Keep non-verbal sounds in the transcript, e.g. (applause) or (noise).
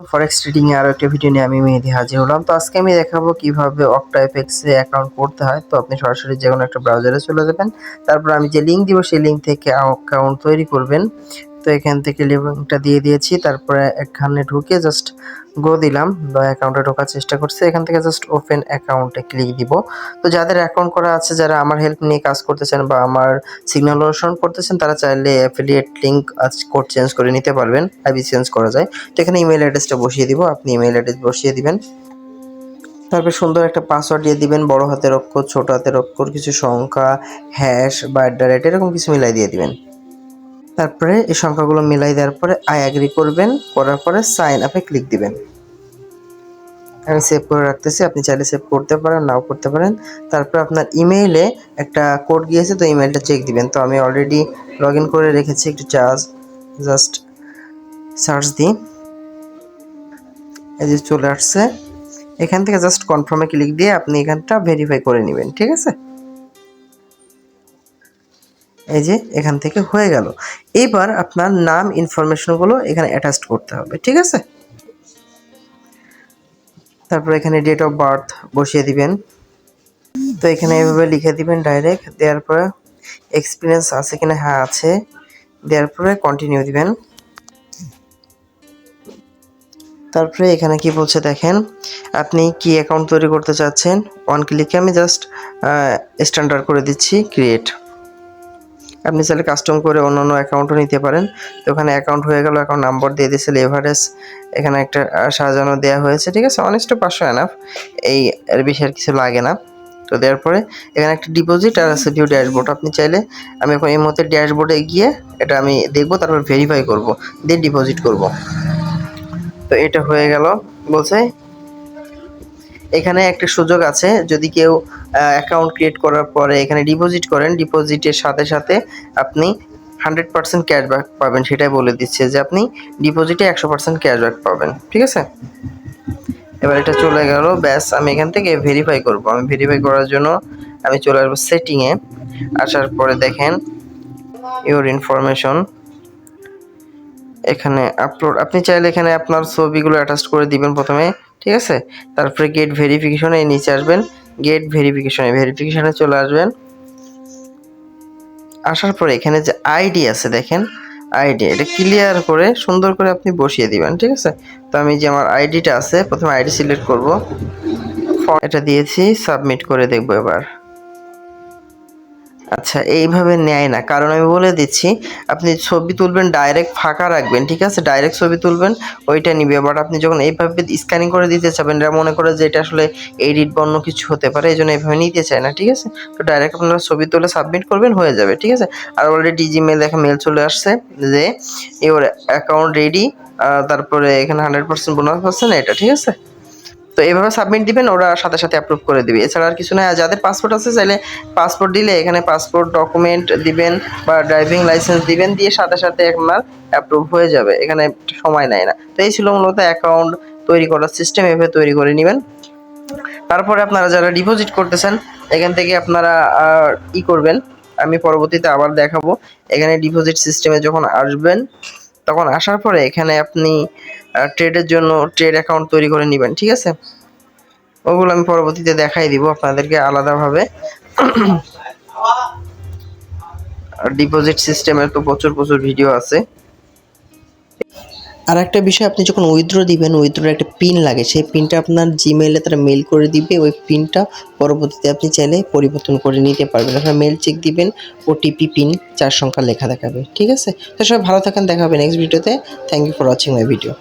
Forex trading এ আরও একটা video নিয়ে আমি মেহেদি হাজির হলাম। তো আজকে আমি দেখাবো কীভাবে অক্টা এফএক্স এ অ্যাকাউন্ট করতে হয়। তো আপনি সরাসরি যে কোনো একটা ব্রাউজারে চলে যাবেন। তারপর আমি যে লিঙ্ক দিব, সেই লিঙ্ক থেকে অ্যাকাউন্ট তৈরি করবেন। তো এখান থেকে লিঙ্কটা দিয়ে দিয়েছি। তারপরে এখানে ঢুকে জাস্ট গো দিলাম বা অ্যাকাউন্টে ঢোকার চেষ্টা করছে। এখান থেকে জাস্ট ওপেন অ্যাকাউন্টে ক্লিক দিব। তো যাদের অ্যাকাউন্ট করা আছে, যারা আমার হেল্প নিয়ে কাজ করতেছেন বা আমার সিগন্যাল অনুসরণ করতেছেন, তারা চাইলে অ্যাফিলিয়েট লিঙ্ক আজ কোড চেঞ্জ করে নিতে পারবেন। আইবি চেঞ্জ করা যায়। তো এখানে ইমেল অ্যাড্রেসটা বসিয়ে দিব। আপনি ইমেল অ্যাড্রেস বসিয়ে দিবেন। তারপর সুন্দর একটা পাসওয়ার্ড দিয়ে দিবেন। বড় হাতের অক্ষর, ছোট হাতের অক্ষর, কিছু সংখ্যা হ্যাশ বা অ্যাট দ্য রেট এরকম কিছু মিলাই দিয়ে দিবেন। তারপরে এই সংখ্যাগুলো মিলাই দেওয়ার পরে আই অ্যাগ্রি করবেন, করার পরে সাইন আপে ক্লিক দিবেন। আমি সেভ করে রাখতেছি, আপনি চাইলে সেভ করতে পারেন, নাও করতে পারেন। তারপর আপনার ইমেইলে একটা কোড গিয়েছে, তো ইমেইলটা চেক দিবেন। তো আমি অলরেডি লগ করে রেখেছি, একটু চার্জ জাস্ট সার্চ দিই। এই যে চলে আসছে। এখান থেকে জাস্ট কনফার্মে ক্লিক দিয়ে আপনি এখানটা ভেরিফাই করে নেবেন, ঠিক আছে? এই যে এখান থেকে হয়ে গেল। এবার আপনার নাম ইনফরমেশনগুলো এখানে অ্যাটাচ করতে হবে, ঠিক আছে? তারপর এখানে ডেট অফ বার্থ বসিয়ে দিবেন। তো এখানে এভাবে লিখে দিবেন ডাইরেক্ট দেওয়ার পরে এক্সপিরিয়েন্স আছে কিনা হ্যাঁ আছে, দেওয়ার পরে কন্টিনিউ দিবেন। তারপরে এখানে কি বলছে দেখেন, আপনি কি অ্যাকাউন্ট তৈরি করতে চাচ্ছেন? ওয়ান ক্লিকে আমি জাস্ট স্ট্যান্ডার্ড করে দিচ্ছি ক্রিয়েট আপনি চাইলে কাস্টম করে অন্য অন্য অ্যাকাউন্টও নিতে পারেন। তো ওখানে অ্যাকাউন্ট হয়ে গেল অ্যাকাউন্ট নাম্বার দিয়ে দিয়েছে এভারেজ এখানে একটা সাজানো দেওয়া হয়েছে, ঠিক আছে? অনেস্ট পাঁচশো এনাফ এই, এর বেশি আর কিছু লাগে না। তো দেওয়ার পরে এখানে একটা ডিপোজিট আর আছে ভিউ ড্যাশবোর্ড আপনি চাইলে আমি এখন এই মুহূর্তে ড্যাশবোর্ডে গিয়ে এটা আমি দেখব, তারপর ভেরিফাই করব দিয়ে ডিপোজিট করব। তো এটা হয়ে গেল, বলছে এখানে একটা সুযোগ আছে, যদি কেউ অ্যাকাউন্ট ক্রিয়েট করার পরে এখানে ডিপোজিট করেন ডিপোজিটের সাথে সাথে আপনি হান্ড্রেড পার্সেন্ট ক্যাশব্যাক পাবেন, সেটাই বলে দিচ্ছে যে আপনি ডিপোজিটে একশো পার্সেন্ট ক্যাশব্যাক পাবেন, ঠিক আছে? এবার এটা চলে গেল, ব্যাস, আমি এখান থেকে ভেরিফাই করব। আমি ভেরিফাই করার জন্য আমি চলে আসব সেটিংয়ে আসার পরে দেখেন ইউর ইনফরমেশন এখানে আপলোড আপনি চাইলে এখানে আপনার ছবিগুলো অ্যাটাচ করে দিবেন প্রথমে, ঠিক আছে? তারপরে গেট ভেরিফিকেশনে নিচে আসবেন গেট ভেরিফিকেশনে ভেরিফিকেশনে চলে আসবেন। আসার পরে এখানে যে আইডি আছে, দেখেন আইডি এটা ক্লিয়ার করে, সুন্দর করে আপনি বসিয়ে দিবেন, ঠিক আছে? তো আমি যে আমার আইডিটা আছে, প্রথমে আইডি সিলেক্ট করব। এটা দিয়েছি সাবমিট করে দেখব এবার। আচ্ছা এইভাবে নেয় না। কারণ আমি বলে দিচ্ছি, আপনি ছবি তুলবেন ডাইরেক্ট ফাঁকা রাখবেন, ঠিক আছে? ডাইরেক্ট ছবি তুলবেন, ওইটা নিবে। বাট আপনি যখন এইভাবে স্ক্যানিং করে দিতে চাবেন এটা মনে করে যে এটা আসলে এডিট বা অন্য কিছু হতে পারে এই জন্য এইভাবে নিতে চায় না, ঠিক আছে? তো ডাইরেক্ট আপনারা ছবি তুলে সাবমিট করবেন, হয়ে যাবে, ঠিক আছে? আর অলরেডি জিমেল দেখা মেল চলে আসছে যে ইওর অ্যাকাউন্ট রেডি তারপরে এখানে হান্ড্রেড পার্সেন্ট বোনাস পাচ্ছেন, এটা, ঠিক আছে? তো এভাবে সাবমিট দিবেন, ওরা সাথে সাথে অ্যাপ্রুভ করে দিবে। এছাড়া আর কিছু না যাদের পাসপোর্ট আছে, চাইলে পাসপোর্ট দিলে এখানে পাসপোর্ট ডকুমেন্ট দিবেন বা ড্রাইভিং লাইসেন্স দিবেন, দিয়ে সাথে সাথে আপনার অ্যাপ্রুভ হয়ে যাবে। এখানে সময় নেয় না। তো এই ছিল মূলত অ্যাকাউন্ট তৈরি করার সিস্টেম এভাবে তৈরি করে নেবেন। তারপরে আপনারা যারা ডিপোজিট করতেছেন, এখান থেকে আপনারা ই করবেন। আমি পরবর্তীতে আবার দেখাবো। এখানে ডিপোজিট সিস্টেমে যখন আসবেন তখন আসার পরে এখানে আপনি ট্রেডের জন্য ট্রেড অ্যাকাউন্ট তৈরি করে নেবেন, ঠিক আছে? ওগুলো আমি পরবর্তীতে দেখাই দিব আপনাদেরকে আলাদাভাবে। (clears throat) ডিপোজিট সিস্টেমের তো প্রচুর প্রচুর ভিডিও আছে। আর একটা বিষয়, আপনি যখন উইথড্র দিবেন উইথড্রোর একটা পিন লাগে। সেই পিনটা আপনার জিমেইলে তারা মেল করে দিবে, ওই পিনটা পরবর্তীতে আপনি চাইলে পরিবর্তন করে নিতে পারবেন। আপনার মেল চেক দিবেন ওটিপি পিন চার সংখ্যা লেখা দেখাবে। ঠিক আছে? তো সবাই ভালো থাকেন, দেখা হবে নেক্সট ভিডিওতে thank you for watching my video